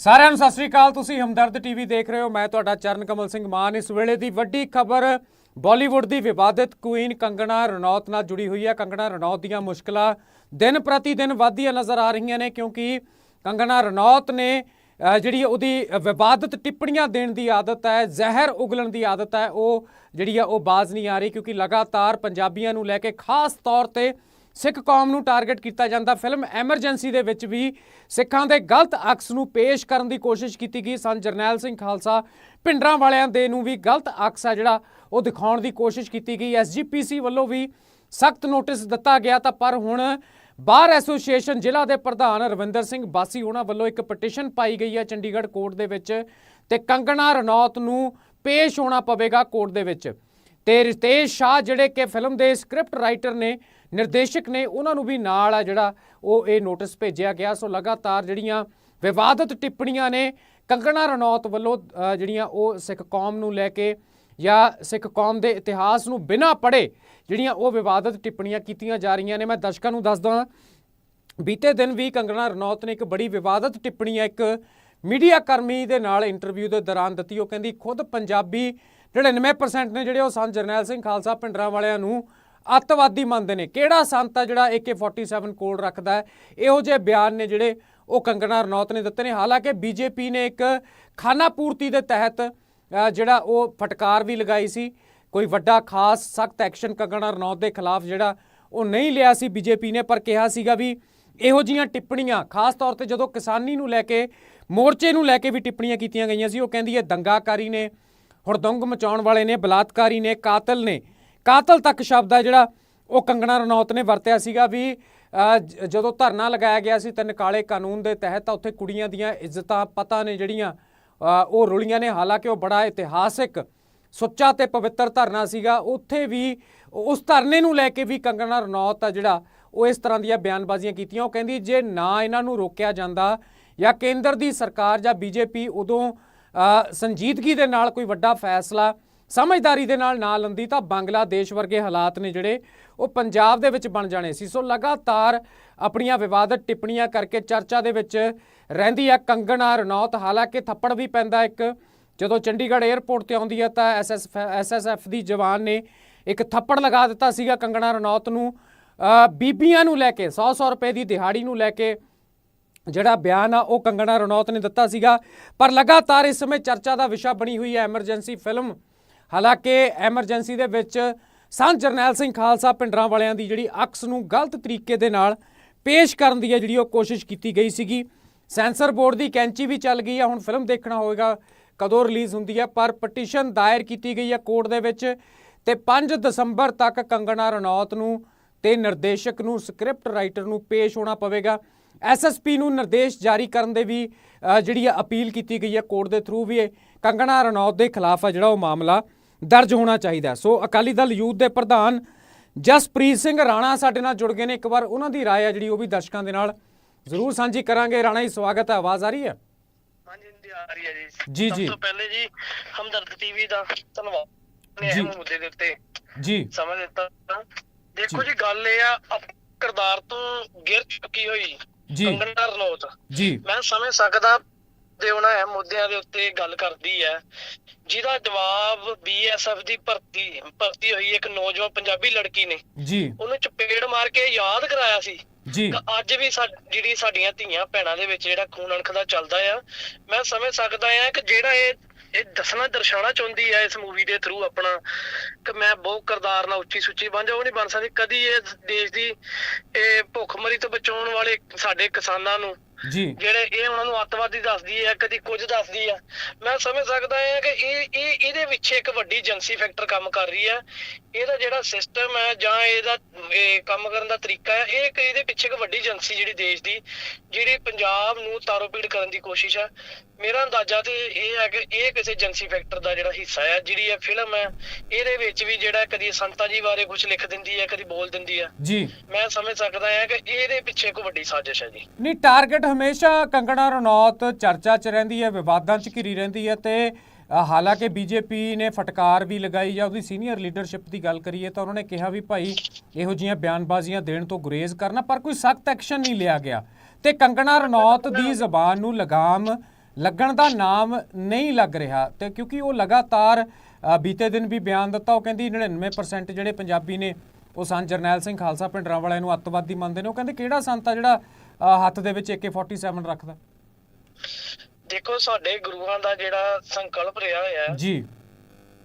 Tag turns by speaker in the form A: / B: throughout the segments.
A: ਸਾਰਿਆਂ ਨੂੰ ਸਤਿ ਸ੍ਰੀ ਅਕਾਲ। ਤੁਸੀਂ ਹਮਦਰਦ ਟੀਵੀ ਦੇਖ ਰਹੇ ਹੋ। ਮੈਂ ਤੁਹਾਡਾ ਚਰਨ ਕਮਲ ਸਿੰਘ ਮਾਨ। ਇਸ ਵੇਲੇ ਦੀ ਵੱਡੀ ਖਬਰ ਬਾਲੀਵੁੱਡ ਦੀ ਵਿਵਾਦਿਤ ਕੁਈਨ ਕੰਗਣਾ ਰਣੌਤ ਨਾਲ ਜੁੜੀ ਹੋਈ ਹੈ। ਕੰਗਣਾ ਰਣੌਤ ਦੀਆਂ ਮੁਸ਼ਕਲਾਂ ਦਿਨ ਪ੍ਰਤੀ ਦਿਨ ਵਧਦੀਆਂ ਨਜ਼ਰ ਆ ਰਹੀਆਂ ਨੇ ਕਿਉਂਕਿ ਕੰਗਣਾ ਰਣੌਤ ਨੇ ਜਿਹੜੀ ਉਹਦੀ ਵਿਵਾਦਤ ਟਿੱਪਣੀਆਂ ਦੇਣ ਦੀ ਆਦਤ ਹੈ, ਜ਼ਹਿਰ ਉਗਲਣ ਦੀ ਆਦਤ ਹੈ, ਉਹ ਜਿਹੜੀ ਆ ਉਹ ਬਾਜ਼ ਨਹੀਂ ਆ ਰਹੀ ਕਿਉਂਕਿ ਲਗਾਤਾਰ ਪੰਜਾਬੀਆਂ ਨੂੰ ਲੈ ਕੇ ਖਾਸ ਤੌਰ ਤੇ ਸਿੱਖ ਕੌਮ ਨੂੰ ਟਾਰਗੇਟ ਕੀਤਾ ਜਾਂਦਾ। ਫਿਲਮ ਐਮਰਜੈਂਸੀ ਦੇ ਵਿੱਚ ਵੀ ਸਿੱਖਾਂ ਦੇ ਗਲਤ ਅਕਸ ਨੂੰ ਪੇਸ਼ ਕਰਨ ਦੀ ਕੋਸ਼ਿਸ਼ ਕੀਤੀ ਗਈ। ਸਨ ਜਰਨੈਲ ਸਿੰਘ ਖਾਲਸਾ ਪਿੰਡਰਾਂ ਵਾਲਿਆਂ ਦੇ ਨੂੰ ਵੀ ਗਲਤ ਅਕਸ ਆ ਜਿਹੜਾ ਉਹ ਦਿਖਾਉਣ ਦੀ ਕੋਸ਼ਿਸ਼ ਕੀਤੀ ਗਈ। ਐਸਜੀਪੀਸੀ ਵੱਲੋਂ ਵੀ ਸਖਤ ਨੋਟਿਸ ਦਿੱਤਾ ਗਿਆ ਤਾਂ ਪਰ ਹੁਣ ਬਾਰ ਐਸੋਸੀਏਸ਼ਨ ਜ਼ਿਲ੍ਹਾ ਦੇ ਪ੍ਰਧਾਨ ਰਵਿੰਦਰ ਸਿੰਘ ਬਾਸੀ ਉਹਨਾਂ ਵੱਲੋਂ ਇੱਕ ਪਟੀਸ਼ਨ ਪਾਈ ਗਈ ਹੈ ਚੰਡੀਗੜ੍ਹ ਕੋਰਟ ਦੇ ਵਿੱਚ ਤੇ ਕੰਗਣਾ ਰਣੌਤ ਨੂੰ ਪੇਸ਼ ਹੋਣਾ ਪਵੇਗਾ ਕੋਰਟ ਦੇ ਵਿੱਚ। ਤੇ ਰਿਤੇਸ਼ ਸ਼ਾਹ ਜਿਹੜੇ ਕਿ ਫਿਲਮ ਦੇ ਸਕ੍ਰਿਪਟ ਰਾਈਟਰ ਨੇ ਨਿਰਦੇਸ਼ਕ ਨੇ ਉਹਨਾਂ ਨੂੰ ਵੀ ਨਾਲ ਆ ਜਿਹੜਾ ਉਹ ਇਹ ਨੋਟਿਸ ਭੇਜਿਆ ਗਿਆ। ਸੋ ਲਗਾਤਾਰ ਜਿਹੜੀਆਂ ਵਿਵਾਦਤ ਟਿੱਪਣੀਆਂ ਨੇ, ਕੰਗਣਾ ਰਣੌਤ ਵੱਲੋਂ ਜਿਹੜੀਆਂ ਉਹ ਸਿੱਖ ਕੌਮ ਨੂੰ ਲੈ ਕੇ ਜਾਂ ਸਿੱਖ ਕੌਮ ਦੇ ਇਤਿਹਾਸ ਨੂੰ ਬਿਨਾਂ ਪੜ੍ਹੇ ਜਿਹੜੀਆਂ ਉਹ ਵਿਵਾਦਤ ਟਿੱਪਣੀਆਂ ਕੀਤੀਆਂ ਜਾ ਰਹੀਆਂ ਨੇ। ਮੈਂ ਦਰਸ਼ਕਾਂ ਨੂੰ ਦੱਸਦਾ ਬੀਤੇ ਦਿਨ ਵੀ ਕੰਗਣਾ ਰਣੌਤ ਨੇ ਇੱਕ ਬੜੀ ਵਿਵਾਦਤ ਟਿੱਪਣੀ ਹੈ ਇੱਕ ਮੀਡੀਆ ਕਰਮੀ ਦੇ ਨਾਲ ਇੰਟਰਵਿਊ ਦੇ ਦੌਰਾਨ ਦਿੱਤੀ। ਉਹ ਕਹਿੰਦੀ, ਖੁਦ ਪੰਜਾਬੀ 99% ਨੇ ਜਿਹੜੇ ਉਹ। ਸੰਤ ਜਰਨੈਲ ਸਿੰਘ ਖਾਲਸਾ ਪਿੰਡਰਾਂ ਵਾਲਿਆਂ ਨੂੰ ਅੱਤਵਾਦੀ ਮੰਨਦੇ ਨੇ। ਕਿਹੜਾ ਸੰਤ ਆ ਜਿਹੜਾ AK47 ਕੋਲ ਰੱਖਦਾ ਹੈ? ਇਹੋ ਜਿਹੇ ਬਿਆਨ ਨੇ ਜਿਹੜੇ ਉਹ ਕੰਗਣਾ ਰਣੌਤ ਨੇ ਦਿੱਤੇ ਨੇ। ਹਾਲਾਂਕਿ ਬੀਜੇਪੀ ਨੇ ਇੱਕ ਖਾਨਾ ਪੂਰਤੀ ਦੇ ਤਹਿਤ ਜਿਹੜਾ ਉਹ ਫਟਕਾਰ ਵੀ ਲਗਾਈ ਸੀ। ਕੋਈ ਵੱਡਾ, ਖਾਸ, ਸਖਤ ਐਕਸ਼ਨ ਕੰਗਣਾ ਰਣੌਤ ਦੇ ਖਿਲਾਫ ਜਿਹੜਾ ਉਹ ਨਹੀਂ ਲਿਆ ਸੀ ਬੀਜੇਪੀ ਨੇ, ਪਰ ਕਿਹਾ ਸੀਗਾ ਵੀ ਇਹੋ ਜੀਆਂ ਟਿੱਪਣੀਆਂ, ਖਾਸ ਤੌਰ ਤੇ ਜਦੋਂ ਕਿਸਾਨੀ ਨੂੰ ਲੈ ਕੇ, ਮੋਰਚੇ ਨੂੰ ਲੈ ਕੇ ਵੀ ਟਿੱਪਣੀਆਂ ਕੀਤੀਆਂ ਗਈਆਂ ਸੀ, ਉਹ ਕਹਿੰਦੀ ਹੈ, ਦੰਗਾਕਾਰੀ ਨੇ ਹੁੜਦੰਗ ਮਚਾਉਣ ਵਾਲੇ ਨੇ, ਬਲਾਤਕਾਰੀ ਨੇ, ਕਾਤਲ ਨੇ ਕਾਤਲ ਤੱਕ ਸ਼ਬਦ ਹੈ ਜਿਹੜਾ ਉਹ ਕੰਗਣਾ ਰਣੌਤ ਨੇ ਵਰਤਿਆ ਸੀਗਾ ਵੀ ਜਦੋਂ ਧਰਨਾ ਲਗਾਇਆ ਗਿਆ ਸੀ ਤਿੰਨ ਕਾਲੇ ਕਾਨੂੰਨ ਦੇ ਤਹਿਤ, ਤਾਂ ਉੱਥੇ ਕੁੜੀਆਂ ਦੀਆਂ ਇੱਜ਼ਤਾਂ, ਪਤਾ ਨੇ ਜਿਹੜੀਆਂ ਉਹ ਰੁਲੀਆਂ ਨੇ। ਹਾਲਾਂਕਿ ਉਹ ਬੜਾ ਇਤਿਹਾਸਿਕ, ਸੁੱਚਾ ਤੇ ਪਵਿੱਤਰ ਧਰਨਾ ਸੀਗਾ। ਉੱਥੇ ਵੀ ਉਸ ਧਰਨੇ ਨੂੰ ਲੈ ਕੇ ਵੀ ਕੰਗਣਾ ਰਣੌਤ ਆ ਜਿਹੜਾ, ਉਹ ਇਸ ਤਰ੍ਹਾਂ ਦੀਆਂ ਬਿਆਨਬਾਜ਼ੀਆਂ ਕੀਤੀਆਂ। ਉਹ ਕਹਿੰਦੀ, ਜੇ ਨਾ ਇਹਨਾਂ ਨੂੰ ਰੋਕਿਆ ਜਾਂਦਾ ਜਾਂ ਕੇਂਦਰ ਦੀ ਸਰਕਾਰ ਜਾਂ ਬੀਜੇਪੀ ਉਦੋਂ ਸੰਜੀਦਗੀ ਦੇ ਨਾਲ ਕੋਈ ਵੱਡਾ ਫੈਸਲਾ ਸਮਝਦਾਰੀ ਦੇ ਨਾਲ ਨਾ ਲੰਦੀ ਤਾਂ ਬੰਗਲਾਦੇਸ਼ ਵਰਗੇ ਹਾਲਾਤ ਨੇ ਜਿਹੜੇ ਉਹ ਪੰਜਾਬ ਦੇ ਵਿੱਚ ਬਣ ਜਾਣੇ ਸੀ। ਸੋ ਲਗਾਤਾਰ ਆਪਣੀਆਂ ਵਿਵਾਦਤ ਟਿੱਪਣੀਆਂ ਕਰਕੇ ਚਰਚਾ ਦੇ ਵਿੱਚ ਰਹਿੰਦੀ ਆ ਕੰਗਣਾ ਰਣੌਤ। ਹਾਲਾਂਕਿ ਥੱਪੜ ਵੀ ਪੈਂਦਾ ਇੱਕ। ਜਦੋਂ ਚੰਡੀਗੜ੍ਹ 에ਅਰਪੋਰਟ ਤੇ ਆਉਂਦੀ ਹੈ ਤਾਂ ਐਸਐਸ ਐਸਐਸਐਫ ਦੀ ਜਵਾਨ ਨੇ ਇੱਕ ਥੱਪੜ ਲਗਾ ਦਿੱਤਾ ਸੀਗਾ ਕੰਗਣਾ ਰਣੌਤ ਨੂੰ। ਬੀਬੀਆਂ ਨੂੰ ਲੈ ਕੇ 100-100 ਰੁਪਏ ਦੀ ਦਿਹਾੜੀ ਨੂੰ ਲੈ ਕੇ ਜਿਹੜਾ ਬਿਆਨ ਆ, ਉਹ ਕੰਗਣਾ ਰਣੌਤ ਨੇ ਦਿੱਤਾ ਸੀਗਾ। ਪਰ ਲਗਾਤਾਰ ਇਸ ਸਮੇਂ ਚਰਚਾ ਦਾ ਵਿਸ਼ਾ ਬਣੀ ਹੋਈ ਹੈ ਐਮਰਜੈਂਸੀ ਫਿਲਮ ਹਾਲਾਂਕਿ ਐਮਰਜੈਂਸੀ ਦੇ ਵਿੱਚ ਸੰਤ ਜਰਨੈਲ ਸਿੰਘ ਖਾਲਸਾ ਪਿੰਡਰਾਂ ਵਾਲਿਆਂ ਦੀ ਜਿਹੜੀ ਅਕਸ ਨੂੰ ਗਲਤ ਤਰੀਕੇ ਦੇ ਨਾਲ ਪੇਸ਼ ਕਰਨ ਦੀ ਹੈ ਜਿਹੜੀ ਉਹ ਕੋਸ਼ਿਸ਼ ਕੀਤੀ ਗਈ ਸੀਗੀ। ਸੈਂਸਰ ਬੋਰਡ ਦੀ ਕੈਂਚੀ ਵੀ ਚੱਲ ਗਈ ਆ, ਹੁਣ ਫਿਲਮ ਦੇਖਣਾ ਹੋਵੇਗਾ ਕਦੋਂ ਰਿਲੀਜ਼ ਹੁੰਦੀ ਹੈ ਪਰ ਪਟੀਸ਼ਨ ਦਾਇਰ ਕੀਤੀ ਗਈ ਹੈ ਕੋਰਟ ਦੇ ਵਿੱਚ ਤੇ 5 ਦਸੰਬਰ ਤੱਕ ਕੰਗਣਾ ਰਣੌਤ ਨੂੰ ਤੇ ਨਿਰਦੇਸ਼ਕ ਨੂੰ, ਸਕ੍ਰਿਪਟ ਰਾਈਟਰ ਨੂੰ ਪੇਸ਼ ਹੋਣਾ ਪਵੇਗਾ। ਐਸਐਸਪੀ ਨੂੰ ਨਿਰਦੇਸ਼ ਜਾਰੀ ਕਰਨ ਦੇ ਵੀ ਜਿਹੜੀ ਆ ਅਪੀਲ ਕੀਤੀ ਗਈ ਹੈ ਕੋਰਟ ਦੇ ਥਰੂ ਵੀ ਕੰਗਣਾ ਰਣੌਤ ਦੇ ਖਿਲਾਫ ਆ ਜਿਹੜਾ ਉਹ ਮਾਮਲਾ। ਦਰਜ ਹੋਣਾ ਚਾਹੀਦਾ। ਹੈ। ਸੋ ਅਕਾਲੀ ਦਲ ਯੂਥ ਦੇ ਪ੍ਰਧਾਨ ਜਸਪ੍ਰੀਤ ਸਿੰਘ ਰਾਣਾ ਸਾਡੇ ਨਾਲ ਜੁੜ ਗਏ ਨੇ। ਇੱਕ ਵਾਰ ਉਹਨਾਂ ਦੀ ਰਾਏ ਆ ਜਿਹੜੀ ਉਹ ਵੀ ਦਰਸ਼ਕਾਂ ਦੇ ਨਾਲ ਜ਼ਰੂਰ ਸਾਂਝੀ ਕਰਾਂਗੇ। ਰਾਣਾ ਜੀ ਸਵਾਗਤ ਹੈ ਆਵਾਜ਼ ਆ ਰਹੀ ਹੈ?
B: ਹਾਂਜੀ ਜੀ ਆ ਰਹੀ ਹੈ ਜੀ।
A: ਜੀ, ਜੀ।
B: ਸਭ ਤੋਂ ਪਹਿਲੇ ਜੀ ਹਮਦਰਦ ਟੀਵੀ ਦਾ ਧੰਨਵਾਦ ਨੇ। ਅਹਿਮ ਮੁੱਦੇ ਦੇ ਉੱਤੇ।
A: ਜੀ।
B: ਸਮਝ ਦਿੱਤਾ? ਦੇਖੋ ਜੀ। ਗੱਲ ਇਹ ਆ ਕਿਰਦਾਰ ਤੋਂ ਗਿਰ ਚੁੱਕੀ ਹੋਈ
A: ਜੀ।
B: ਕੰਗਨਾ ਰਣੌਤ।
A: ਜੀ।
B: ਮੈਂ ਸਮਝ ਸਕਦਾ ਦੇ ਉਹਨਾਂ ਮੁੱਦਿਆਂ ਦੇ ਉੱਤੇ ਗੱਲ ਕਰਦੀ ਹੈ ਜਿਹਦਾ ਜਵਾਬ ਬੀਐਸਐਫ ਦੀ ਭਰਤੀ ਭਰਤੀ ਹੋਈ ਇੱਕ ਨੌਜਵਾਨ ਪੰਜਾਬੀ ਲੜਕੀ ਨੇ।
A: ਜੀ।
B: ਉਹਨੂੰ ਚਪੇੜ ਮਾਰ ਕੇ ਯਾਦ ਕਰਾਇਆ ਸੀ।
A: ਜੀ।
B: ਅੱਜ ਵੀ ਜਿਹੜੀ ਸਾਡੀਆਂ ਧੀਆਂ ਭੈਣਾਂ ਦੇ ਵਿੱਚ ਜਿਹੜਾ ਖੂਨ ਅਣਖ ਦਾ ਚੱਲਦਾ ਆ ਮੈਂ ਸਮਝ ਸਕਦਾ ਆ ਕਿ ਜਿਹੜਾ ਇਹ ਇਹ ਦੱਸਣਾ ਦਰਸਾਉਣਾ ਚਾਹੁੰਦੀ ਹੈ ਇਸ ਮੂਵੀ ਦੇ ਥਰੂ ਆਪਣਾ ਕਿ ਮੈਂ ਬਹੁਤ ਕਰਦਾਰ ਨਾਲ ਉੱਚੀ ਸੁੱਚੀ ਬਣ ਉਹ ਨਹੀਂ ਬਣ ਸਕਦੀ। ਕਦੀ ਇਹ ਦੇਸ਼ ਦੀ ਇਹ ਭੁੱਖਮਰੀ ਤੋਂ ਬਚਾਉਣ ਵਾਲੇ ਸਾਡੇ ਕਿਸਾਨਾਂ ਨੂੰ ਜਿਹੜੇ ਇਹ ਉਹਨਾਂ ਨੂੰ ਅੱਤਵਾਦੀ ਦੱਸਦੀ ਹੈ ਕਦੀ ਕੁਝ ਦੱਸਦੀ ਹੈ ਮੈਂ ਸਮਝ ਸਕਦਾ ਹਾਂ ਕਿ ਇਹ ਇਹ ਇਹਦੇ ਪਿੱਛੇ ਇੱਕ ਵੱਡੀ ਏਜੰਸੀ ਫੈਕਟਰ ਕੰਮ ਕਰ ਰਹੀ ਹੈ ਇਹਦਾ ਜਿਹੜਾ ਸਿਸਟਮ ਹੈ ਜਾਂ ਇਹਦਾ ਇਹ ਕੰਮ ਕਰਨ ਦਾ ਤਰੀਕਾ ਹੈ ਇਹ ਇਹਦੇ ਪਿੱਛੇ ਇੱਕ ਵੱਡੀ ਏਜੰਸੀ ਜਿਹੜੀ ਦੇਸ਼ ਦੀ ਜਿਹੜੀ ਪੰਜਾਬ ਨੂੰ ਤਾਰੋਪੀੜ ਕਰਨ ਦੀ ਕੋਸ਼ਿਸ਼ ਹੈ ਮੇਰਾ ਅੰਦਾਜ਼ਾ ਤੇ ਇਹ ਹੈ ਕਿ ਇਹ ਕਿਸੇ ਏਜੰਸੀ ਫੈਕਟਰ ਦਾ ਜਿਹੜਾ ਹਿੱਸਾ ਹੈ ਜਿਹੜੀ ਇਹ ਫਿਲਮ ਹੈ ਇਹਦੇ ਵਿੱਚ ਵੀ ਜਿਹੜਾ ਕਦੀ ਸੰਤਾ ਜੀ ਬਾਰੇ ਕੁਝ ਲਿਖ ਦਿੰਦੀ ਹੈ ਕਦੀ ਬੋਲ ਦਿੰਦੀ ਹੈ
A: ਜੀ।
B: ਮੈਂ ਸਮਝ ਸਕਦਾ ਹਾਂ ਕਿ ਇਹਦੇ ਪਿੱਛੇ ਕੋਈ ਵੱਡੀ ਸਾਜ਼ਿਸ਼ ਹੈ ਜੀ।
A: ਨਹੀਂ ਟਾਰਗੇਟ ਹਮੇਸ਼ਾ ਕੰਗਣਾ ਰਣੌਤ ਚਰਚਾ 'ਚ ਰਹਿੰਦੀ ਹੈ ਵਿਵਾਦਾਂ 'ਚ ਘਿਰੀ ਰਹਿੰਦੀ ਹੈ ਤੇ ਅ, ਹਾਲਾਂਕਿ ਬੀਜੇਪੀ ਨੇ ਫਟਕਾਰ ਵੀ ਲਗਾਈ ਜਾਂ ਉਹਦੀ ਸੀਨੀਅਰ ਲੀਡਰਸ਼ਿਪ ਦੀ ਗੱਲ ਕਰੀਏ ਤਾਂ ਉਹਨਾਂ ਨੇ ਕਿਹਾ ਵੀ ਭਾਈ ਇਹੋ ਜੀਆਂ ਬਿਆਨਬਾਜ਼ੀਆਂ ਦੇਣ ਤੋਂ ਗੁਰੇਜ਼ ਕਰਨਾ ਪਰ ਕੋਈ ਸਖਤ ਐਕਸ਼ਨ ਨਹੀਂ ਲਿਆ ਗਿਆ। ਤੇ ਕੰਗਣਾ ਰਣੌਤ ਦੀ ਜ਼ਬਾਨ ਨੂੰ ਲਗਾਮ ਲੱਗਣ ਦਾ ਨਾਮ ਨਹੀਂ ਲੱਗ ਰਿਹਾ ਤੇ ਕਿਉਂਕਿ ਉਹ ਲਗਾਤਾਰ ਬੀਤੇ ਦਿਨ ਵੀ ਬਿਆਨ ਦਿੱਤਾ ਉਹ ਕਹਿੰਦੀ 99% ਜਿਹੜੇ ਪੰਜਾਬੀ ਨੇ ਉਹ ਸੰਤ ਜਰਨੈਲ ਸਿੰਘ ਖਾਲਸਾ ਪਿੰਡਰਾਂ ਵਾਲਿਆਂ ਨੂੰ ਅੱਤਵਾਦੀ ਮੰਨਦੇ ਨੇ। ਉਹ ਕਹਿੰਦੇ ਕਿਹੜਾ ਸੰਤ ਆ ਜਿਹੜਾ ਹੱਥ ਦੇ ਵਿੱਚ AK47 ਰੱਖਦਾ।
B: ਦੇਖੋ ਸਾਡੇ ਗੁਰੂਆਂ ਦਾ ਜਿਹੜਾ ਸੰਕਲਪ ਰਿਹਾ ਹੋਇਆ ਹੈ,
A: ਜੀ।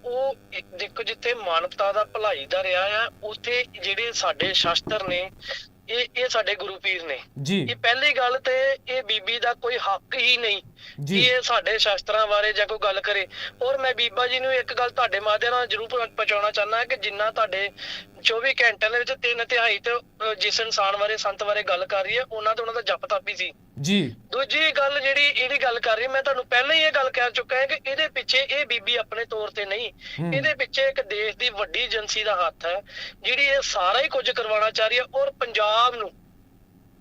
B: ਉਹ ਦੇਖੋ ਜਿੱਥੇ ਮਾਨਵਤਾ ਦਾ ਭਲਾਈ ਦਾ ਰਿਹਾ ਆ ਉੱਥੇ ਜਿਹੜੇ ਸਾਡੇ ਸ਼ਾਸਤਰ ਨੇ ਇਹ ਇਹ ਸਾਡੇ ਗੁਰੂ ਪੀਰ ਨੇ।
A: ਜੀ।
B: ਇਹ ਪਹਿਲੀ ਗੱਲ ਤੇ ਇਹ ਬੀਬੀ ਦਾ ਕੋਈ ਹੱਕ ਹੀ ਨਹੀਂ
A: ਜੀ।
B: ਕਿ ਇਹ ਸਾਡੇ ਸ਼ਾਸਤਰਾਂ ਬਾਰੇ ਜਾਂ ਕੋਈ ਗੱਲ ਕਰੇ। ਔਰ ਮੈਂ ਬੀਬਾ ਜੀ ਨੂੰ ਇੱਕ ਗੱਲ ਤੁਹਾਡੇ ਮਾਧਿਅਮ ਨਾਲ ਜ਼ਰੂਰ ਪਹੁੰ- ਪਹੁੰਚਾਉਣਾ ਚਾਹੁੰਦਾ ਕਿ ਜਿੰਨਾ ਤੁਹਾਡੇ 24 ਘੰਟਿਆਂ ਦੇ ਵਿੱਚ ਤਿੰਨ ਤਿਹਾਈ ਤੇ ਜਿਸ ਇਨਸਾਨ ਬਾਰੇ ਸੰਤ ਬਾਰੇ ਗੱਲ ਕਰ ਰਹੀ ਹੈ ਉਹਨਾਂ ਤੇ ਉਹਨਾਂ ਦਾ ਜਪ ਤਪ ਹੀ ਸੀ।
A: ਜੀ।
B: ਦੂਜੀ ਗੱਲ ਜਿਹੜੀ ਇਹਦੀ ਗੱਲ ਕਰ ਰਹੀ ਮੈਂ ਤੁਹਾਨੂੰ ਪਹਿਲਾਂ ਹੀ ਇਹ ਗੱਲ ਕਹਿ ਚੁੱਕਾ ਹਾਂ ਕਿ ਇਹਦੇ ਪਿੱਛੇ ਇਹ ਬੀਬੀ ਆਪਣੇ ਤੌਰ ਤੇ ਨਹੀਂ। ਇਹਦੇ ਪਿੱਛੇ ਇੱਕ ਦੇਸ਼ ਦੀ ਵੱਡੀ ਏਜੰਸੀ ਦਾ ਹੱਥ ਹੈ ਜਿਹੜੀ ਇਹ ਸਾਰਾ ਹੀ ਕੁਝ ਕਰਵਾਉਣਾ ਚਾਹ ਰਹੀ ਹੈ ਔਰ ਪੰਜਾਬ ਨੂੰ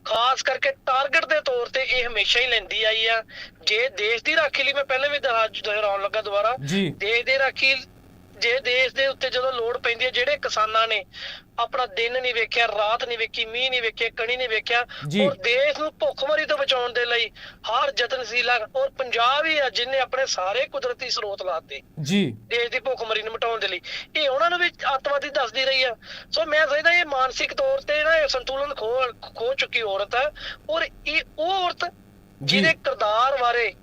B: ਖਾਸ ਕਰਕੇ ਟਾਰਗੇਟ ਦੇ ਤੌਰ ਤੇ ਇਹ ਹਮੇਸ਼ਾ ਹੀ ਲੈਂਦੀ ਆਈ ਆ। ਜੇ ਦੇਸ਼ ਦੀ ਰਾਖੀ ਲਈ ਮੈਂ ਪਹਿਲਾਂ ਵੀ ਦੁਹਰਾ- ਦੁਹਰਾਉਣ ਲੱਗਾ ਦੁਬਾਰਾ ਦੇਸ਼ ਦੇ ਰਾਖੀ ਜੇ ਦੇਸ਼ ਦੇ ਉੱਤੇ ਜਦੋਂ ਲੋੜ ਪੈਂਦੀ ਹੈ ਜਿਹੜੇ ਕਿਸਾਨਾਂ ਨੇ ਆਪਣਾ ਦਿਨ ਨਹੀਂ ਵੇਖਿਆ ਰਾਤ ਨਹੀਂ ਵੇਖੀ ਮੀਂਹ ਨਹੀਂ ਵੇਖਿਆ ਕਣੀ ਨਹੀਂ ਵੇਖਿਆ। ਔਰ ਦੇਸ਼ ਨੂੰ ਭੁੱਖਮਰੀ ਤੋਂ ਬਚਾਉਣ ਦੇ ਲਈ ਹਰ ਯਤਨਸ਼ੀਲ ਹੈ ਔਰ ਪੰਜਾਬ ਹੀ ਆ ਜਿਨੇ ਆਪਣੇ ਸਾਰੇ ਕੁਦਰਤੀ ਸਰੋਤ ਲਾਤੇ
A: ਜੀ
B: ਦੇਸ਼ ਦੀ ਭੁੱਖਮਰੀ ਨੂੰ ਮਿਟਾਉਣ ਦੇ ਲਈ ਇਹ ਉਹਨਾਂ ਨੂੰ ਵੀ ਅੱਤਵਾਦੀ ਦੱਸਦੀ ਰਹੀ ਆ ਸੋ ਮੈਂ ਸਮਝਦਾ ਇਹ ਮਾਨਸਿਕ ਤੌਰ ਤੇ ਨਾ ਇਹ ਸੰਤੁਲਨ ਖੋ ਖੋ ਚੁੱਕੀ ਔਰਤ ਹੈ ਔਰ ਇਹ ਉਹ ਔਰਤ। ਜਿਹਦੇ ਕਿਰਦਾਰ ਬਾਰੇ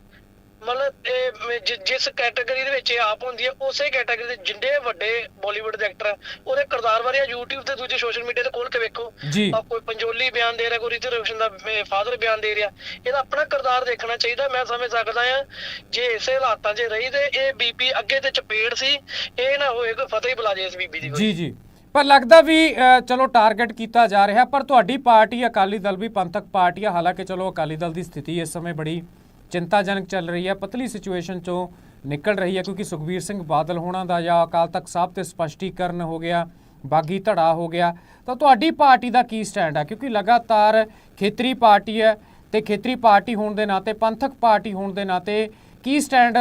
B: ਮਤਲਬ ਇਹ ਜਿ- ਜਿਸ ਕੈਟਾਗਰੀ ਦੇ ਵਿੱਚ ਇਹ ਆਪ ਹੁੰਦੀ ਹੈ ਉਸੇ ਕੈਟਾਗਰੀ ਦੇ ਜਿੰਨੇ ਵੱਡੇ ਬਾਲੀਵੁੱਡ ਦੇ ਐਕਟਰ ਆ ਉਹਦੇ ਕਿਰਦਾਰ ਬਾਰੇ YouTube ਤੇ ਦੂਜੇ ਸੋਸ਼ਲ ਮੀਡੀਆ ਤੇ ਖੋਲ ਕੇ ਵੇਖੋ।
A: ਜੀ।
B: ਆ ਕੋਈ ਪੰਜੋਲੀ ਬਿਆਨ ਦੇ ਰਿਹਾ ਕੋਈ ਰਿਤਿਕ ਰੋਸ਼ਨ ਦਾ ਫਾਦਰ ਬਿਆਨ ਦੇ ਰਿਹਾ ਇਹਦਾ ਆਪਣਾ ਕਿਰਦਾਰ ਦੇਖਣਾ ਚਾਹੀਦਾ। ਮੈਂ ਸਮਝ ਸਕਦਾ ਆ ਜੇ ਇਸੇ ਹਾਲਾਤਾਂ 'ਚ ਰਹੀ ਤੇ ਇਹ ਬੀਬੀ ਅੱਗੇ ਤੇ ਚਪੇੜ ਸੀ ਇਹ ਨਾ ਹੋਏ ਕੋਈ ਫਤਿਹ ਹੀ ਬੁਲਾ ਜੇ ਇਸ ਬੀਬੀ ਦੀ ਕੋਈ।
A: ਜੀ ਜੀ। ਪਰ ਲੱਗਦਾ ਵੀ ਅ, ਚਲੋ ਟਾਰਗੇਟ ਕੀਤਾ ਜਾ ਰਿਹਾ ਪਰ ਤੁਹਾਡੀ ਪਾਰਟੀ ਅਕਾਲੀ ਦਲ ਵੀ ਪੰਥਕ ਪਾਰਟੀ ਆ ਹਾਲਾਂਕਿ ਚਲੋ ਅਕਾਲੀ ਦਲ ਦੀ ਸਥਿਤੀ ਇਸ ਸਮੇਂ ਬੜੀ ਚਿੰਤਾਜਨਕ ਚੱਲ ਰਹੀ ਹੈ। ਪਤਲੀ ਸਿਚੁਏਸ਼ਨ ਚੋਂ ਨਿਕਲ ਰਹੀ ਹੈ ਕਿਉਂਕਿ ਸੁਖਬੀਰ ਸਿੰਘ ਬਾਦਲ ਹੋਣਾ ਦਾ ਜਾਂ ਅਕਾਲ ਤਖਤ ਸਾਹਿਬ ਤੇ ਸਪਸ਼ਟੀਕਰਨ ਹੋ ਗਿਆ, ਬਾਗੀ ਧੜਾ ਹੋ ਗਿਆ। ਤਾਂ ਤੁਹਾਡੀ ਪਾਰਟੀ ਦਾ ਕੀ ਸਟੈਂਡ ਹੈ ਕਿਉਂਕਿ ਲਗਾਤਾਰ ਖੇਤਰੀ ਪਾਰਟੀ ਹੈ ਤੇ ਖੇਤਰੀ ਪਾਰਟੀ ਹੋਣ ਦੇ ਨਾਤੇ, ਪੰਥਕ ਪਾਰਟੀ ਹੋਣ ਦੇ ਨਾਤੇ ਕੀ ਸਟੈਂਡ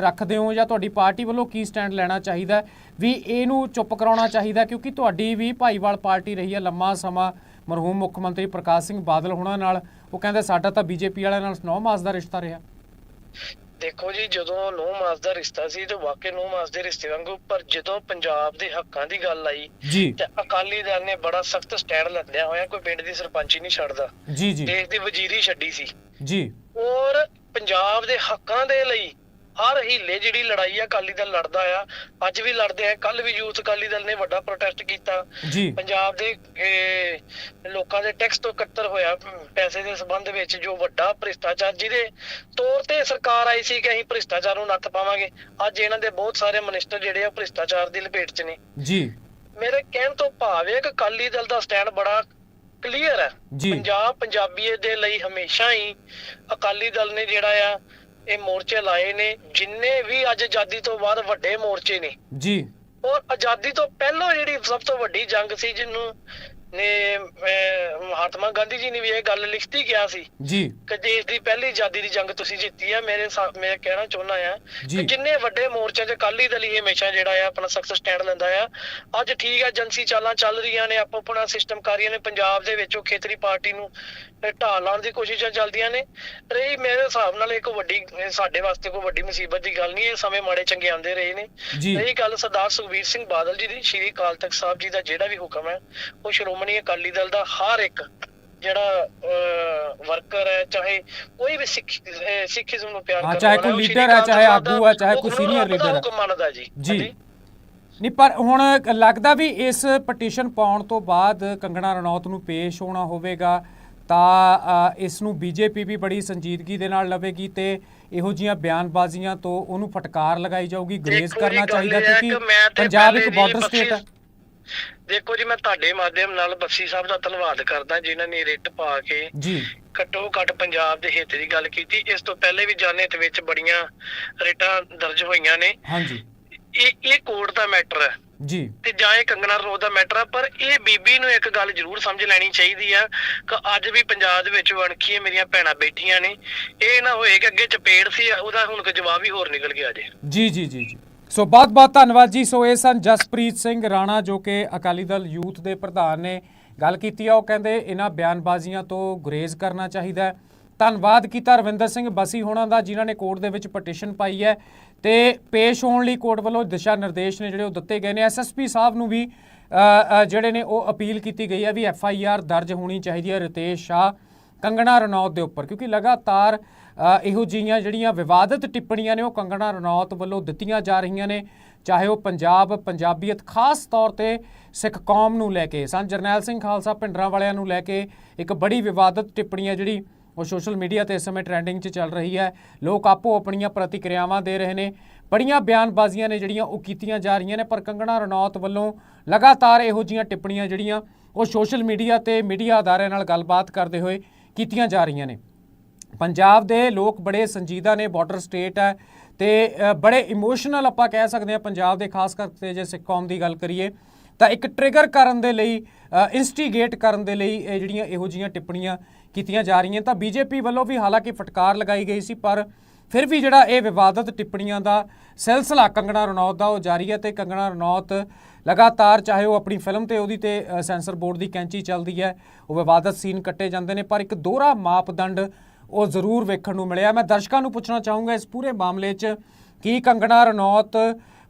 A: ਰੱਖਦੇ ਹੋ ਜਾਂ ਤੁਹਾਡੀ ਪਾਰਟੀ ਵੱਲੋਂ ਕੀ ਸਟੈਂਡ ਲੈਣਾ ਚਾਹੀਦਾ? ਵੀ ਇਹਨੂੰ ਚੁੱਪ ਕਰਾਉਣਾ ਚਾਹੀਦਾ ਕਿਉਂਕਿ ਤੁਹਾਡੀ ਵੀ ਭਾਈਵਾਲ ਪਾਰਟੀ ਰਹੀ ਹੈ ਲੰਮਾ ਸਮਾਂ। ਮਰਹੂਮ ਮੁੱਖ ਮੰਤਰੀ ਪ੍ਰਕਾਸ਼ ਸਿੰਘ ਬਾਦਲ ਹੋਣਾ ਨਾਲ ਉਹ ਕਹਿੰਦੇ ਸਾਡਾ ਤਾਂ ਬੀਜੇਪੀ ਵਾਲਿਆਂ ਨਾਲ 9 ਮਾਸ ਦਾ ਰਿਸ਼ਤਾ ਰਿਹਾ।
B: ਦੇਖੋ ਜੀ ਜਦੋਂ ਨੌ ਮਾਸ ਦਾ ਰਿਸ਼ਤਾ ਸੀ ਤੇ ਵਾਕਈ ਨੌ ਮਾਸ ਦੇ ਰਿਸ਼ਤੇ ਵਾਂਗੂ ਪਰ ਜਦੋਂ ਪੰਜਾਬ ਦੇ ਹੱਕਾਂ ਦੀ ਗੱਲ ਆਈ
A: ਜੀ।
B: ਤੇ ਅਕਾਲੀ ਦਲ ਨੇ ਬੜਾ ਸਖਤ ਸਟੈਂਡ ਲੱਦਿਆ ਹੋਇਆ ਕੋਈ ਪਿੰਡ ਦੀ ਸਰਪੰਚੀ ਨਹੀਂ ਛੱਡਦਾ।
A: ਜੀ ਜੀ।
B: ਦੇਸ਼ ਦੀ ਵਜ਼ੀਰੀ ਛੱਡੀ ਸੀ।
A: ਜੀ।
B: ਔਰ ਪੰਜਾਬ ਦੇ ਹੱਕਾਂ ਦੇ ਲਈ ਹਰ ਹੀਲੇ ਜਿਹੜੀ ਲੜਾਈ ਆ ਅਕਾਲੀ ਦਲ ਲੜਦਾ ਆ। ਅੱਜ ਵੀ ਲੜਦੇ ਆ ਕੱਲ ਵੀ ਯੂਥ ਅਕਾਲੀ ਦਲ ਨੇ ਵੱਡਾ ਪ੍ਰੋਟੈਸਟ ਕੀਤਾ।
A: ਜੀ।
B: ਪੰਜਾਬ ਦੇ ਲੋਕਾਂ ਦੇ ਟੈਕਸ ਤੋਂ ਇਕੱਤਰ ਹੋਇਆ ਪੈਸੇ ਦੇ ਸੰਬੰਧ ਵਿੱਚ ਜੋ ਵੱਡਾ ਭ੍ਰਿਸ਼ਟਾਚਾਰ ਜਿਹਦੇ ਤੌਰ ਤੇ ਸਰਕਾਰ ਆਈ ਸੀ ਕਿ ਅਸੀਂ ਭ੍ਰਿਸ਼ਟਾਚਾਰ ਨੂੰ ਨੱਥ ਪਾਵਾਂਗੇ ਅੱਜ ਇਹਨਾਂ ਦੇ ਬਹੁਤ ਸਾਰੇ ਮਿਨਿਸਟਰ ਜਿਹੜੇ ਆ ਭ੍ਰਿਸ਼ਟਾਚਾਰ ਦੀ ਲਪੇਟ 'ਚ ਨੇ।
A: ਜੀ।
B: ਮੇਰੇ ਕਹਿਣ ਤੋਂ ਭਾਵ ਹੈ ਕਿ ਅਕਾਲੀ ਦਲ ਦਾ ਸਟੈਂਡ ਬੜਾ ਕਲੀਅਰ ਹੈ। ਪੰਜਾਬ ਪੰਜਾਬੀਏ ਦੇ ਲਈ ਹਮੇਸ਼ਾ ਹੀ ਅਕਾਲੀ ਦਲ ਨੇ ਜਿਹੜਾ ਆ ਇਹ ਮੋਰਚੇ ਲਾਏ ਨੇ ਜਿੰਨੇ ਵੀ ਅੱਜ ਆਜ਼ਾਦੀ ਤੋਂ ਬਾਅਦ ਵੱਡੇ ਮੋਰਚੇ ਨੇ।
A: ਜੀ।
B: ਔਰ ਆਜ਼ਾਦੀ ਤੋਂ ਪਹਿਲਾਂ ਜਿਹੜੀ ਸਭ ਤੋਂ ਵੱਡੀ ਜੰਗ ਸੀ ਜਿਹਨੂੰ ਨੇ ਮਹਾਤਮਾ ਗਾਂਧੀ ਜੀ ਨੇ ਵੀ ਇਹ ਗੱਲ ਲਿਖਤੀ ਕਿਹਾ ਸੀ
A: ਜੀ।
B: ਕਿ ਦੇਸ਼ ਦੀ ਪਹਿਲੀ ਆਜ਼ਾਦੀ ਦੀ ਜੰਗ ਤੁਸੀਂ ਜਿੱਤੀ ਆ ਮੇਰੇ ਮੈਂ ਕਹਿਣਾ ਚਾਹੁੰਦਾ ਆ। ਕਿ ਜਿੰਨੇ ਵੱਡੇ ਮੋਰਚਿਆਂ 'ਚ ਅਕਾਲੀ ਦਲ ਹੀ ਹਮੇਸ਼ਾ ਜਿਹੜਾ ਆ ਆਪਣਾ ਸਖਤ ਸਟੈਂਡ ਲੈਂਦਾ ਆ। ਅੱਜ ਠੀਕ ਆ ਏਜੰਸੀ ਚਾਲਾਂ ਚੱਲ ਰਹੀਆਂ ਨੇ ਆਪੋ ਆਪਣਾ ਸਿਸਟਮ ਕਰ ਰਹੀਆਂ ਨੇ ਪੰਜਾਬ ਦੇ ਵਿੱਚ ਉਹ ਖੇਤਰੀ ਪਾਰਟੀ ਨੂੰ ਢਾਹ ਲਾਉਣ ਦੀ ਕੋਸ਼ਿਸ਼ਾਂ ਚੱਲਦੀਆਂ ਨੇ। ਰਹੀ ਮੇਰੇ ਹਿਸਾਬ ਨਾਲ ਇੱਕ ਵੱਡੀ ਸਾਡੇ ਵਾਸਤੇ ਕੋਈ ਵੱਡੀ ਮੁਸੀਬਤ ਦੀ ਗੱਲ ਨਹੀਂ ਇਹ ਸਮੇਂ ਮਾੜੇ ਚੰਗੇ ਆਉਂਦੇ ਰਹੇ ਨੇ। ਰਹੀ ਗੱਲ ਸਰਦਾਰ ਸੁਖਬੀਰ ਸਿੰਘ ਬਾਦਲ ਜੀ ਦੀ ਸ਼੍ਰੀ ਅਕਾਲ ਤਖਤ ਸਾਹਿਬ ਜੀ ਦਾ ਜਿਹੜਾ ਵੀ ਹੁਕਮ ਹੈ ਉਹ ਸ਼੍ਰੋਮਣੀ ਅਕਾਲੀ ਦਲ ਦਾ ਹਰ ਇੱਕ ਜਿਹੜਾ ਵਰਕਰ ਹੈ ਚਾਹੇ ਕੋਈ ਵੀ ਸਿੱਖ ਸਿੱਖੀਜ਼ਮ ਨੂੰ ਪਿਆਰ
A: ਹਾਂ,
B: ਕਰਨ
A: ਚਾਹੇ ਕੋਈ leader ਹੈ, ਚਾਹੇ ਆਗੂ ਹੈ, ਚਾਹੇ ਕੋਈ
B: ਦਾ
A: leader ਹੈ।
B: ਹੁਕਮ ਮੰਨਦਾ ਜੀ।
A: ਜੀ। ਨਹੀਂ ਪਰ ਹੁਣ ਲੱਗਦਾ ਵੀ ਇਸ ਪਟੀਸ਼ਨ ਪਾਉਣ ਤੋਂ ਬਾਅਦ ਕੰਗਣਾ ਰਣੌਤ ਨੂੰ ਪੇਸ਼ ਹੋਣਾ ਹੋਵੇਗਾ। ਤਾਂ ਇਸ ਨੂੰ ਬੀਜੇਪੀ ਵੀ ਬੜੀ ਸੰਜੀਦਗੀ ਦੇ ਨਾਲ ਲਵੇਗੀ ਤੇ ਇਹੋ ਜੀਆਂ ਬਿਆਨਬਾਜ਼ੀਆਂ ਤੋਂ ਉਹਨੂੰ ਫਟਕਾਰ ਲਗਾਈ ਜਾਊਗੀ ਗ੍ਰੇਜ਼ ਕਰਨਾ ਚਾਹੀਦਾ ਕਿਉਂਕਿ ਪੰਜਾਬ ਇੱਕ ਬਾਰਡਰ ਸਟੇਟ ਹੈ
B: ਦੇਖੋ ਜੀ ਮੈਂ ਤੁਹਾਡੇ ਮਾਧਿਅਮ ਨਾਲ ਬੱਸੀ ਸਾਹਿਬ ਦਾ ਧੰਨਵਾਦ ਕਰਦਾ ਜਿਨ੍ਹਾਂ ਨੇ ਰਿਟ ਪਾ ਕੇ
A: ਜੀ।
B: ਘੱਟੋ ਘੱਟ ਪੰਜਾਬ ਦੇ ਹਿੱਤ ਦੀ ਗੱਲ ਕੀਤੀ। ਇਸ ਤੋਂ ਪਹਿਲੇ ਵੀ ਜਾਣਿਤ ਵਿੱਚ ਬੜੀਆਂ ਰਿਟਾਂ ਦਰਜ ਹੋਈਆਂ ਨੇ।
A: ਹਾਂਜੀ।
B: ਇਹ ਇਹ ਕੋਰਟ ਦਾ ਮੈਟਰ ਹੈ।
A: ਜੀ।
B: ਤੇ ਜਾਂ ਇਹ ਕੰਗਣਾ ਰਣੌਤ ਦਾ ਮੈਟਰ ਆ ਪਰ ਇਹ ਬੀਬੀ ਨੂੰ ਇੱਕ ਗੱਲ ਜ਼ਰੂਰ ਸਮਝ ਲੈਣੀ ਚਾਹੀਦੀ ਆ ਕਿ ਅੱਜ ਵੀ ਪੰਜਾਬ ਦੇ ਵਿੱਚ ਵਣਖੀਆਂ ਮੇਰੀਆਂ ਭੈਣਾਂ ਬੈਠੀਆਂ ਨੇ। ਇਹ ਨਾ ਹੋਏ ਕਿ ਅੱਗੇ ਚਪੇੜ ਸੀ ਉਹਦਾ ਹੁਣ ਕੋਈ ਜਵਾਬ ਹੀ ਹੋਰ ਨਿਕਲ ਗਿਆ ਜੇ।
A: ਜੀ ਜੀ ਜੀ ਜੀ। ਸੋ ਬਹੁਤ ਬਹੁਤ ਧੰਨਵਾਦ ਜੀ। ਸੋ ਇਹ ਸਨ ਜਸਪ੍ਰੀਤ ਸਿੰਘ ਰਾਣਾ ਜੋ ਕਿ ਅਕਾਲੀ ਦਲ ਯੂਥ ਦੇ ਪ੍ਰਧਾਨ ਨੇ ਗੱਲ ਕੀਤੀ ਆ। ਉਹ ਕਹਿੰਦੇ ਇਹਨਾਂ ਬਿਆਨਬਾਜ਼ੀਆਂ ਤੋਂ ਗੁਰੇਜ਼ ਕਰਨਾ ਚਾਹੀਦਾ ਹੈ। ਧੰਨਵਾਦ ਕੀਤਾ ਰਵਿੰਦਰ ਸਿੰਘ ਬਸੀ ਹੋਣਾ ਦਾ ਜਿਨ੍ਹਾਂ ਨੇ ਕੋਰਟ ਦੇ ਵਿੱਚ ਪਟੀਸ਼ਨ ਪਾਈ ਹੈ। ਤੇ ਪੇਸ਼ ਹੋਣ ਲਈ ਕੋਰਟ ਵੱਲੋਂ ਦਿਸ਼ਾ ਨਿਰਦੇਸ਼ ਨੇ ਜਿਹੜੇ ਉਹ ਦਿੱਤੇ ਗਏ ਨੇ। ਐਸਐਸਪੀ ਸਾਹਿਬ ਨੂੰ ਵੀ ਜਿਹੜੇ ਨੇ ਉਹ ਅਪੀਲ ਕੀਤੀ ਗਈ ਹੈ ਵੀ ਐਫਆਈਆਰ ਦਰਜ ਹੋਣੀ ਚਾਹੀਦੀ ਹੈ ਰਿਤੇਸ਼ ਸ਼ਾਹ ਕੰਗਣਾ ਰਣੌਤ ਦੇ ਉੱਪਰ, ਕਿਉਂਕਿ ਲਗਾਤਾਰ ਇਹੋ ਜਿਹੀਆਂ ਜਿਹੜੀਆਂ ਵਿਵਾਦਤ ਟਿੱਪਣੀਆਂ ਨੇ ਉਹ ਕੰਗਣਾ ਰਣੌਤ ਵੱਲੋਂ ਦਿੱਤੀਆਂ ਜਾ ਰਹੀਆਂ ਨੇ, ਚਾਹੇ ਉਹ ਪੰਜਾਬ, ਪੰਜਾਬੀਅਤ, ਖਾਸ ਤੌਰ ਤੇ ਸਿੱਖ ਕੌਮ ਨੂੰ ਲੈ ਕੇ। ਸੰਤ ਜਰਨੈਲ ਸਿੰਘ ਖਾਲਸਾ ਪਿੰਡਰਾਂ ਵਾਲਿਆਂ ਨੂੰ ਲੈ ਕੇ ਇੱਕ ਬੜੀ ਵਿਵਾਦਤ ਟਿੱਪਣੀ ਹੈ ਜਿਹੜੀ ਉਹ ਸੋਸ਼ਲ ਮੀਡੀਆ ਤੇ ਇਸ ਸਮੇਂ ਟ੍ਰੈਂਡਿੰਗ 'ਚ ਚੱਲ ਰਹੀ ਹੈ। ਲੋਕ ਆਪੋ ਆਪਣੀਆਂ ਪ੍ਰਤੀਕਿਰਿਆਵਾਂ ਦੇ ਰਹੇ ਨੇ। ਬੜੀਆਂ ਬਿਆਨਬਾਜ਼ੀਆਂ ਨੇ ਜਿਹੜੀਆਂ ਉਹ ਕੀਤੀਆਂ ਜਾ ਰਹੀਆਂ ਨੇ, ਪਰ ਕੰਗਣਾ ਰਣੌਤ ਵੱਲੋਂ ਲਗਾਤਾਰ ਇਹੋ ਜਿਹੀਆਂ ਟਿੱਪਣੀਆਂ ਜਿਹੜੀਆਂ ਉਹ ਸੋਸ਼ਲ ਮੀਡੀਆ ਤੇ ਮੀਡੀਆ ਅਦਾਰਿਆਂ ਨਾਲ ਗੱਲਬਾਤ ਕਰਦੇ ਹੋਏ ਕੀਤੀਆਂ ਜਾ ਰਹੀਆਂ ਨੇ। ਪੰਜਾਬ ਦੇ ਲੋਕ ਬੜੇ ਸੰਜੀਦਾ ਨੇ ਬਾਰਡਰ ਸਟੇਟ ਹੈ ਤੇ ਬੜੇ ਇਮੋਸ਼ਨਲ ਆਪਾਂ ਕਹਿ ਸਕਦੇ ਹਾਂ ਪੰਜਾਬ ਦੇ, ਖਾਸ ਕਰਕੇ ਜੇ ਸਿੱਖ ਕੌਮ ਦੀ ਗੱਲ ਕਰੀਏ। ਤਾਂ ਇੱਕ ਟ੍ਰਿਗਰ ਕਰਨ ਦੇ ਲਈ ਇਨਸਟੀਗੇਟ ਕਰਨ ਦੇ ਲਈ ਇਹ ਜਿਹੜੀਆਂ ਇਹੋ ਜਿਹੀਆਂ ਟਿੱਪਣੀਆਂ ਕੀਤੀਆਂ ਜਾ ਰਹੀਆਂ। ਤਾਂ ਬੀਜੇਪੀ ਵੱਲੋਂ ਵੀ ਹਾਲਾਂਕਿ ਫਟਕਾਰ ਲਗਾਈ ਗਈ ਸੀ, ਪਰ ਫਿਰ ਵੀ ਜਿਹੜਾ ਇਹ ਵਿਵਾਦਤ ਟਿੱਪਣੀਆਂ ਦਾ ਸਿਲਸਿਲਾ ਕੰਗਣਾ ਰਣੌਤ ਦਾ ਉਹ ਜਾਰੀ ਹੈ ਤੇ ਕੰਗਣਾ ਰਣੌਤ ਲਗਾਤਾਰ ਚਾਹੇ ਉਹ ਆਪਣੀ ਫਿਲਮ ਤੇ ਉਹਦੀ ਤੇ ਸੈਂਸਰ ਬੋਰਡ ਦੀ ਕੈਂਚੀ ਚੱਲਦੀ ਹੈ, ਉਹ ਵਿਵਾਦਤ ਸੀਨ ਕੱਟੇ ਜਾਂਦੇ ਨੇ, ਪਰ ਇੱਕ ਦੋਹਰਾ ਮਾਪਦੰਡ ਉਹ ਜ਼ਰੂਰ ਵੇਖਣ ਨੂੰ ਮਿਲਿਆ। ਮੈਂ ਦਰਸ਼ਕਾਂ ਨੂੰ ਪੁੱਛਣਾ ਚਾਹੂੰਗਾ ਇਸ ਪੂਰੇ ਮਾਮਲੇ 'ਚ ਕੀ ਕੰਗਣਾ ਰਣੌਤ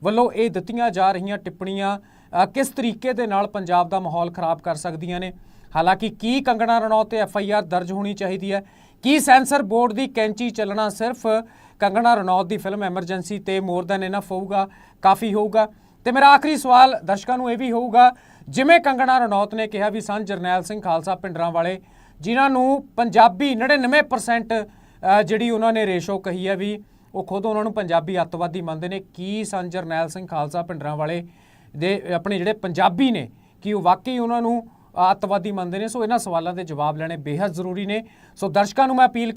A: ਵੱਲੋਂ ਇਹ ਦਿੱਤੀਆਂ ਜਾ ਰਹੀਆਂ ਟਿੱਪਣੀਆਂ ਕਿਸ ਤਰੀਕੇ ਦੇ ਨਾਲ ਪੰਜਾਬ ਦਾ ਮਾਹੌਲ ਖਰਾਬ ਕਰ ਸਕਦੀਆਂ ਨੇ? ਹਾਲਾਂਕਿ ਕੀ ਕੰਗਣਾ ਰਣੌਤ ਤੇ ਐਫ ਆਈ ਆਰ ਦਰਜ ਹੋਣੀ ਚਾਹੀਦੀ ਹੈ? ਕੀ ਸੈਂਸਰ ਬੋਰਡ ਦੀ ਕੈਂਚੀ ਚੱਲਣਾ ਸਿਰਫ ਕੰਗਣਾ ਰਣੌਤ ਦੀ ਫਿਲਮ ਐਮਰਜੈਂਸੀ ਤੇ ਮੋਰ ਦੈਨ ਇਨਫ ਹੋਊਗਾ? ਕਾਫੀ ਹੋਊਗਾ। ਤੇ ਮੇਰਾ ਆਖਰੀ ਸਵਾਲ ਦਰਸ਼ਕਾਂ ਨੂੰ ਇਹ ਵੀ ਹੋਊਗਾ, ਜਿਵੇਂ ਕੰਗਣਾ ਰਣੌਤ ਨੇ ਕਿਹਾ ਵੀ ਸੰਤ ਜਰਨੈਲ ਸਿੰਘ ਖਾਲਸਾ ਪਿੰਡਰਾਂ ਵਾਲੇ, ਜਿਨ੍ਹਾਂ ਨੂੰ ਪੰਜਾਬੀ 99% ਜਿਹੜੀ ਉਹਨਾਂ ਨੇ ਰੇਸ਼ੋ ਕਹੀ ਹੈ ਵੀ ਉਹ ਖੁਦ ਉਹਨਾਂ ਨੂੰ ਪੰਜਾਬੀ ਅੱਤਵਾਦੀ ਮੰਨਦੇ ਨੇ, ਕੀ ਸੰਤ ਜਰਨੈਲ ਸਿੰਘ ਖਾਲਸਾ ਪਿੰਡਰਾਂ ਵਾਲੇ ਦੇ ਆਪਣੇ ਜਿਹੜੇ ਪੰਜਾਬੀ ਨੇ, ਕਿ ਉਹ ਵਾਕਈ ਉਹਨਾਂ ਨੂੰ ਅੱਤਵਾਦੀ ਮੰਨਦੇ ਨੇ। ਸੋ ਇਹਨਾਂ ਸਵਾਲਾਂ ਦੇ ਜਵਾਬ ਲੈਣੇ ਬੇहद ਜ਼ਰੂਰੀ ਨੇ। ਸੋ ਦਰਸ਼ਕਾਂ ਨੂੰ ਮੈਂ ਅਪੀਲ